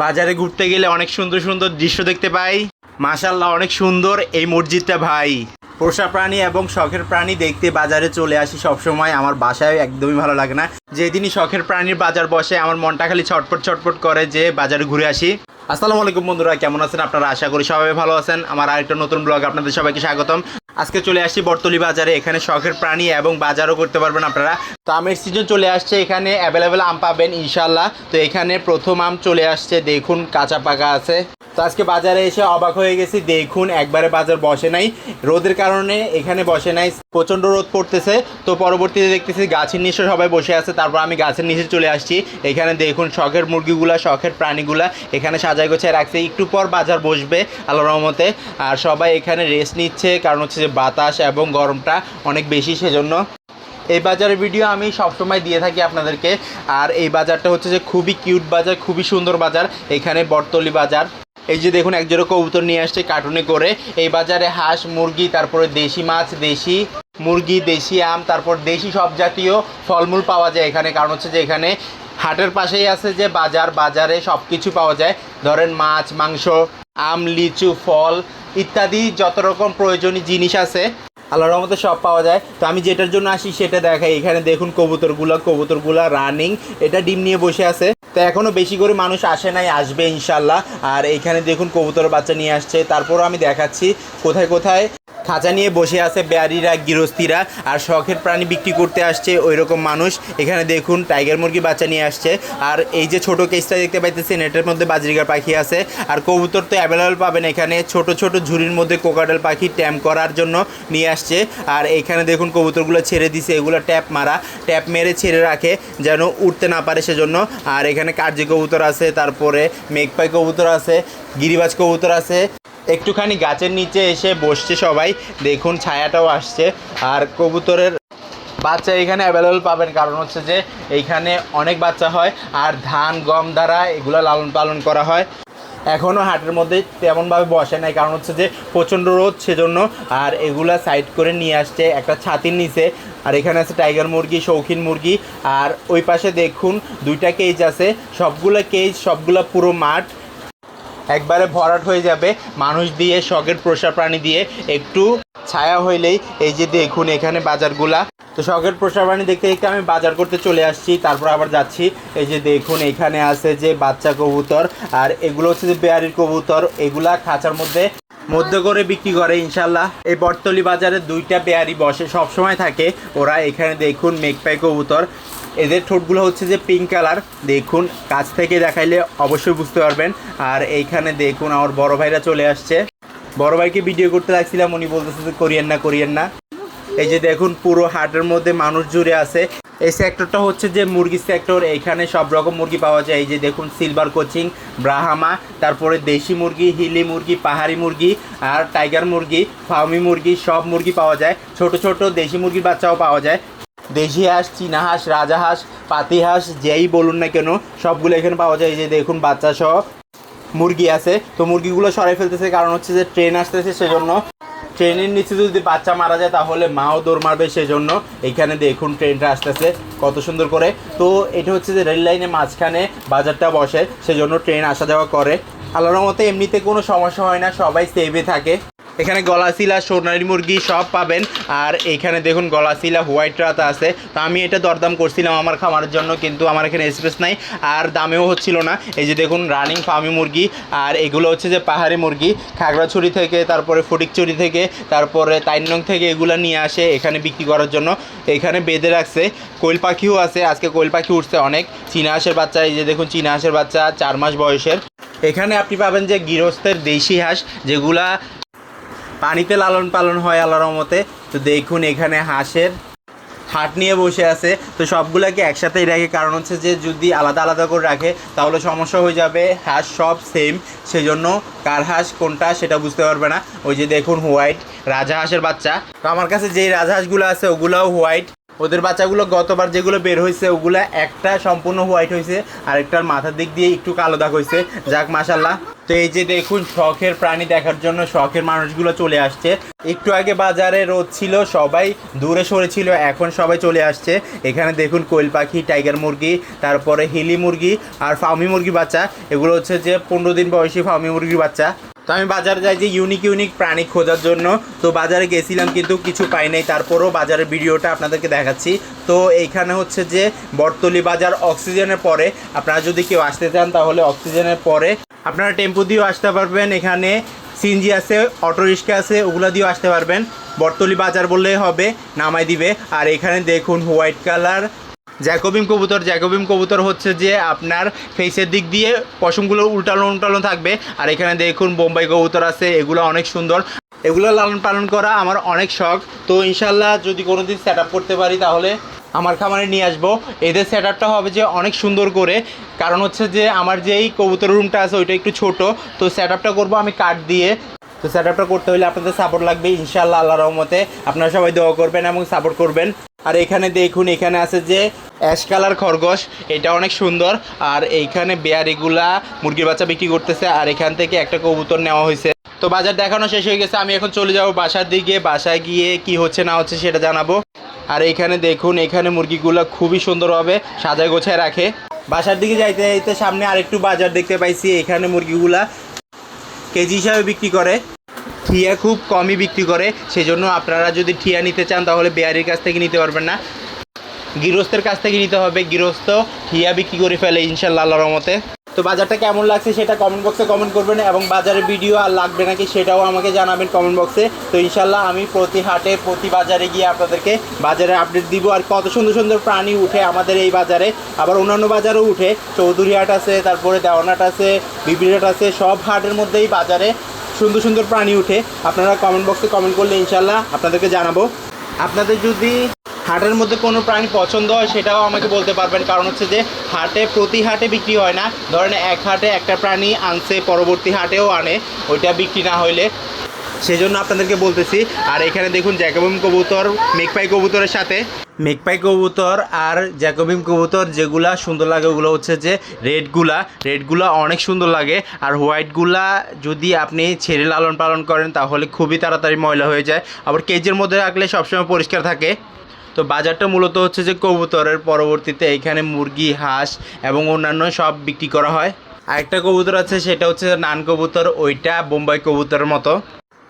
বাজারে ঘুরতে গেলে অনেক সুন্দর সুন্দর দৃশ্য দেখতে পাই। মাশাল্লাহ অনেক সুন্দর এই মসজিদটা ভাই। পোষা প্রাণী এবং শখের প্রাণী দেখতে বাজারে চলে আসি সবসময়। আমার বাসায় একদমই ভালো লাগে না। যেদিনই শখের প্রাণীর বাজার বসে, আমার মনটা খালি ছটপট ছটপট করে যে বাজারে ঘুরে আসি। আসসালামু আলাইকুম বন্ধুরা, কেমন আছেন আপনারা? আশা করি সবাই ভালো আছেন। আমার আরেকটা নতুন ব্লগ আপনাদের সবাইকে স্বাগতম। আজকে চলে আসছি বর্তলি বাজারে, এখানে শখের প্রাণী এবং বাজারও করতে পারবেন আপনারা। তো আমের সিজন চলে আসছে, এখানে অ্যাভেলেবেল আম পাবেন ইনশাল্লাহ তো এখানে প্রথম আম চলে আসছে, দেখুন কাঁচা পাকা আছে। তো আজকে বাজারে এসে অবাক হয়ে গেছি। দেখুন, একবারে বাজার বসে নাই। রোদের কারণে এখানে বসে নাই। প্রচণ্ড রোদ পড়তেছে। তো পরবর্তীতে দেখতেছি গাছের নিচে সবাই বসে আছে। তারপর আমি গাছের নিচে চলে আসছি। এখানে দেখুন, শখের মুরগিগুলা, শখের প্রাণীগুলা এখানে সাজায় গোছায় রাখছে। একটু পর বাজার বসবে আল্লাহ রহমতে। আর সবাই এখানে রেস্ট নিচ্ছে। কারণ হচ্ছে যে বাতাস এবং গরমটা অনেক বেশি সেজন্য। এই বাজারের ভিডিও আমি সবসময় দিয়ে থাকি আপনাদেরকে। আর এই বাজারটা হচ্ছে যে খুবই কিউট বাজার, খুবই সুন্দর বাজার। এখানে বটতলি বাজার। এই যে দেখুন, এক জোড়া কবুতর নিয়ে আসছে কার্টুনে করে। এই বাজারে হাঁস, মুরগি, তারপরে দেশি মাছ, দেশি মুরগি, দেশি আম, তারপর দেশি সব জাতীয় ফলমূল পাওয়া যায় এখানে। কারণ হচ্ছে যে এখানে হাটের পাশেই আছে যে বাজার, বাজারে সব কিছু পাওয়া যায়। ধরেন মাছ, মাংস, আম, লিচু, ফল ইত্যাদি যত রকম প্রয়োজনীয় জিনিস আছে আল্লাহর রহমতে সব পাওয়া যায়। তো আমি যেটার জন্য আসি সেটা দেখাই। এখানে দেখুন কবুতরগুলো কবুতরগুলো রানিং এটা ডিম নিয়ে বসে আছে। তো এখনও বেশি করে মানুষ আসে নাই, আসবে ইনশাল্লাহ আর এখানে দেখুন কবুতর বাচ্চা নিয়ে আসছে। তারপরও আমি দেখাচ্ছি কোথায় কোথায় খাঁচা নিয়ে বসে আছে বেয়ারিরা গৃহস্থীরা আর শখের প্রাণী বিক্রি করতে আসছে ওই রকম মানুষ। এখানে দেখুন টাইগার মুরগি বাচ্চা নিয়ে আসছে। আর এই যে ছোট কেসটা দেখতে পাইতেছেন, এটার মধ্যে বাজরিগার পাখি আছে। আর কবুতর তো অ্যাভেলেবল পাবেন এখানে। ছোট ছোট ঝুড়ির মধ্যে কোকাডেল পাখি ট্যাম্প করার জন্য নিয়ে আসছে। আর এখানে দেখুন, কবুতরগুলো ছেড়ে দিছে, এগুলো ট্যাপ মারা। ট্যাপ মেরে ছেড়ে রাখে, যেন উঠতে না পারে সেজন্য। আর এখানে কার্জি কবুতর আছে, তারপরে মেঘপাই কবুতর আছে, গিরিবাজ কবুতর আছে। একটুখানি গাছের নিচে এসে বসছে সবাই। দেখুন, ছায়াটাও আসছে। আর কবুতরের বাচ্চা এখানে অ্যাভেলেবল পাবেন। কারণ হচ্ছে যে, এইখানে অনেক বাচ্চা হয়। আর ধান, গম দ্বারা এগুলো লালন পালন করা হয়। এখনও হাটের মধ্যে তেমনভাবে বসে নাই। কারণ হচ্ছে যে, প্রচণ্ড রোদ সেজন্য। আর এগুলা সাইড করে নিয়ে আসছে একটা ছাতির নিচে। আর এখানে আছে টাইগার মুরগি, শৌখিন মুরগি। আর ওই পাশে দেখুন, দুইটা কেজ আছে। সবগুলো কেজ সবগুলো পুরো মাঠ। একবারে ভরাট হয়ে যাবে। মানুষ দিয়ে, শখের পোষা প্রাণী দিয়ে একটু ছায়া হইলেই এই যে দেখুন এখানে বাজারগুলা। তো শখের প্রাণী দেখতে দেখতে আমি বাজার করতে চলে আসছি, তারপর আবার যাচ্ছি। এই যে দেখুন এখানে আছে যে বাচ্চা কবুতর, আর এগুলো হচ্ছে যে বেয়ারির কবুতর, এগুলা খাঁচার মধ্যে মধ্যে করে বিক্রি করে ইনশাল্লাহ এই বটতলি বাজারে দুইটা বেয়ারি বসে সব সময় থাকে। ওরা এখানে দেখুন মেঘপাই কবুতর এদের ঠোঁটগুলো হচ্ছে যে পিঙ্ক কালার দেখুন, কাছ থেকে দেখাইলে অবশ্যই বুঝতে পারবেন। আর এইখানে দেখুন, আমার বড় ভাইরা চলে আসছে। বড় ভাইকে ভিডিও করতে লাগছিলাম, উনি বলতেছে যে করিয়েন না করিয়েন না। এই যে দেখুন, পুরো হাটের মধ্যে মানুষ জুড়ে আছে। এই সেক্টরটা হচ্ছে যে মুরগি সেক্টর এখানে সব রকম মুরগি পাওয়া যায়। এই যে দেখুন সিলভার কোচিং ব্রাহামা তারপরে দেশি মুরগি, হিলি মুরগি, পাহাড়ি মুরগি, আর টাইগার মুরগি ফার্মি মুরগি, সব মুরগি পাওয়া যায়। ছোট ছোট দেশি মুরগির বাচ্চাও পাওয়া যায়। দেশি হাঁস, চীনা হাঁস, রাজা হাঁস, পাতি হাঁস, যেই বলুন না কেন, সবগুলো এখানে পাওয়া যায়। এই যে দেখুন, বাচ্চা সহ মুরগি আছে। তো মুরগিগুলো সরাই ফেলতেছে, কারণ হচ্ছে যে ট্রেন আসতেছে সেজন্য। ট্রেনের নিচে যদি বাচ্চা মারা যায়, তাহলে মাও দৌড় মারবে সেজন্য। এইখানে দেখুন ট্রেনটা আসতেছে, কত সুন্দর করে। তো এটা হচ্ছে যে রেল লাইনের মাঝখানে বাজারটা বসে, সেজন্য ট্রেন আসা যাওয়া করে। আল্লাহর মতে এমনিতে কোনো সমস্যা হয় না, সবাই সেভে থাকে। এখানে গলাশিলা, সোনালি মুরগি সব পাবেন। আর এখানে দেখুন গলাশিলা, হোয়াইট রাত আছে। তো আমি এটা দরদাম করছিলাম আমার খামারের জন্য, কিন্তু আমার এখানে স্পেস নাই। আর দামেও হচ্ছিল না। এই যে দেখুন রানিং ফার্মি মুরগি। আর এগুলো হচ্ছে যে পাহাড়ি মুরগি। খাগড়াছড়ি থেকে, তারপরে ফটিকচুরি থেকে, তারপরে তাইনং থেকে এগুলো নিয়ে আসে এখানে বিক্রি করার জন্য। এখানে বেঁধে রাখছে। কোয়েল পাখিও আছে। আজকে কোয়েল পাখি উঠছে অনেক। চীনা হাঁসের বাচ্চা, এই যে দেখুন চীনা হাঁসের বাচ্চা, চার মাস বয়সের। এখানে আপনি পাবেন যে গৃহস্থের দেশি হাঁস, যেগুলা পানিতে লালন পালন হয় আল্লাহর মতে তো দেখুন এখানে হাঁসের হাট নিয়ে বসে আছে। তো সবগুলোকে একসাথেই রাখে। কারণ হচ্ছে যে যদি আলাদা আলাদা করে রাখে, তাহলে সমস্যা হয়ে যাবে। হাঁস সব সেম সেজন্য কার হাঁস কোনটা সেটা বুঝতে পারবে না। ওই যে দেখুন হোয়াইট রাজা হাঁসের বাচ্চা। তো আমার কাছে যেই রাজা হাঁসগুলো আছে, ওগুলোও হোয়াইট ওদের বাচ্চাগুলো গতবার যেগুলো বের হয়েছে, ওগুলো একটা সম্পূর্ণ হোয়াইট হয়েছে আর একটার মাথার দিক দিয়ে একটু কালো দাগ হয়েছে। যাক মাসাল্লাহ তো এই যে দেখুন, শখের প্রাণী দেখার জন্য শখের মানুষগুলো চলে আসছে। একটু আগে বাজারে রোদ ছিল, সবাই দূরে সরেছিল এখন সবাই চলে আসছে। এখানে দেখুন, কোয়েল পাখি টাইগার মুরগি, তারপরে হিলি মুরগি আর ফার্মি মুরগি বাচ্চা। এগুলো হচ্ছে যে পনেরো দিন বয়সী ফার্মি মুরগির বাচ্চা। তো আমি বাজারে যাই যে ইউনিক ইউনিক প্রাণী খোঁজার জন্য। তো বাজারে গেছিলাম কিন্তু কিছু পাই নাই, তারপরেও বাজারের ভিডিওটা আপনাদেরকে দেখাচ্ছি। তো এইখানে হচ্ছে যে বটতলি বাজার অক্সিজেনের পরে, আপনারা যদি কেউ আসতে চান তাহলে অক্সিজেনের পরে আপনারা টেম্পো দিয়েও আসতে পারবেন। এখানে সিনজি আছে, অটো রিক্সা আছে, ওগুলো দিয়েও আসতে পারবেন। বটতলি বাজার বললেই হবে, নামাই দিবে। আর এখানে দেখুন হোয়াইট কালার জ্যাকোবিম কবুতর জ্যাকোবিম কবুতর হচ্ছে যে আপনার ফেসের দিক দিয়ে পশমগুলো উল্টানো উল্টানো থাকবে। আর এখানে দেখুন, বোম্বাই কবুতর আছে, এগুলো অনেক সুন্দর। এগুলো লালন পালন করা আমার অনেক শখ। তো ইনশাল্লাহ যদি কোনো দিন সেট করতে পারি তাহলে আমার খামারে নিয়ে আসব। এদের সেট আপটা হবে যে অনেক সুন্দর করে। কারণ হচ্ছে যে আমার যেই কবুতর রুমটা আছে, ওইটা একটু ছোট। তো সেট আপটা করব আমি কাঠ দিয়ে। তো সেট আপটা করতে হলে আপনাদের সাপোর্ট লাগবে ইনশাল্লাহ আল্লাহ রহমতে। আপনারা সবাই দোয়া করবেন এবং সাপোর্ট করবেন। আর এখানে দেখুন, এখানে আছে যে অ্যাশ কালার খরগোশ, এটা অনেক সুন্দর। আর এইখানে বেয়ারিগুলা মুরগির বাচ্চা বিক্রি করতেছে, আর এখান থেকে একটা কবুতর নেওয়া হয়েছে। তো বাজার দেখানো শেষ হয়ে গেছে, আমি এখন চলে যাব বাসার দিকে, বাসায় গিয়ে কি হচ্ছে না হচ্ছে সেটা জানাব। আর এখানে দেখুন, এখানে মুরগিগুলো খুবই সুন্দরভাবে সাজায় গোছায় রাখে। বাসার দিকে যাইতে যাইতে সামনে আরেকটু বাজার দেখতে পাইছি, এখানে মুরগিগুলা কেজি হিসাবে বিক্রি করে। ঠিয়া খুব কমই বিক্রি করে, সেজন্য আপনারা যদি ঠিয়া নিতে চান তাহলে বেয়ারির কাছ থেকে নিতে পারবেন না। গৃহস্থের কাছ থেকে নিতে হবে, গৃহস্থ ঠিয়া বিক্রি করে ফেলে ইনশাল্লাহ আল্লাহর রহমতে। তো বাজারটা কেমন লাগছে সেটা কমেন্ট বক্সে কমেন্ট করবেন এবং বাজারের ভিডিও আর লাগবে নাকি সেটাও আমাকে জানাবেন কমেন্ট বক্সে তো ইনশাল্লাহ আমি প্রতি হাটে, প্রতি বাজারে গিয়ে আপনাদেরকে বাজারে আপডেট দিব আর কত সুন্দর সুন্দর প্রাণী উঠে আমাদের এই বাজারে। আবার অন্যান্য বাজারেও উঠে, চৌধুরী হাট আছে, তারপরে দেওয়ানহাট আছে বিবির হাট আছে, সব হাটের মধ্যেই বাজারে সুন্দর সুন্দর প্রাণী উঠে আপনারা কমেন্ট বক্সে কমেন্ট করলে ইনশাল্লাহ আপনাদেরকে জানাব। আপনাদের যদি হাটের মধ্যে কোনো প্রাণী পছন্দ হয়, সেটাও আমাকে বলতে পারবেন। কারণ হচ্ছে যে, হাটে, প্রতি হাটে বিক্রি হয় না। ধরেন এক হাটে একটা প্রাণী আনছে, পরবর্তী হাটেও আনে। ওইটা বিক্রি না হইলে সেজন্য আপনাদেরকে বলতেছি, আর এখানে দেখুন জ্যাকোবিম কবুতর, মেঘপাই কবুতরের সাথে। মেঘপাই কবুতর আর জ্যাকোবিম কবুতর যেগুলা সুন্দর লাগে, ওগুলো হচ্ছে যে রেডগুলা। রেডগুলা অনেক সুন্দর লাগে, আর হোয়াইটগুলা যদি আপনি ছেড়ে লালন পালন করেন, তাহলে খুবই তাড়াতাড়ি ময়লা হয়ে যায়। আবার কেজের মধ্যে রাখলে সবসময় পরিষ্কার থাকে। তো বাজারটা মূলত হচ্ছে যে কবুতরের পরবর্তীতে এখানে মুরগি, হাঁস এবং অন্যান্য সব বিক্রি করা হয়। আরেকটা কবুতর আছে, সেটা হচ্ছে নান কবুতর, ওইটা বোম্বাই কবুতরের মতো।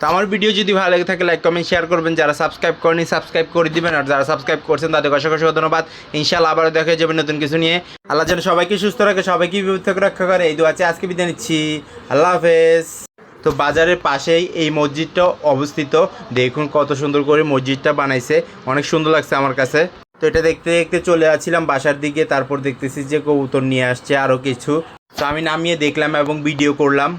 তো আমার ভিডিও যদি ভালো লাগে থাকে লাইক কমেন্ট শেয়ার করবেন। যারা সাবস্ক্রাইব করেনি সাবস্ক্রাইব করে দিবেন। আর যারা সাবস্ক্রাইব করছেন, তাদের অসংখ্য অসংখ্য ধন্যবাদ। ইনশাআল্লাহ আবার দেখা যাবে নতুন কিছু নিয়ে। আল্লাহ যেন সবাইকে সুস্থ রাখে, সবাইকে বিপদ থেকে রক্ষা করে। এই দু আছে আজকে বিদায় নিচ্ছি। আল্লাহ হাফেজ। তো বাজারের পাশেই এই মসজিদটা অবস্থিত। দেখুন কত সুন্দর করে মসজিদটা বানাইছে। অনেক সুন্দর লাগছে আমার কাছে। তো এটা দেখতে দেখতে চলে আসছিলাম বাসার দিকে। তারপর দেখতেছি যে কবুতর নিয়ে আসছে আরও কিছু। তো আমি নামিয়ে দেখলাম এবং ভিডিও করলাম।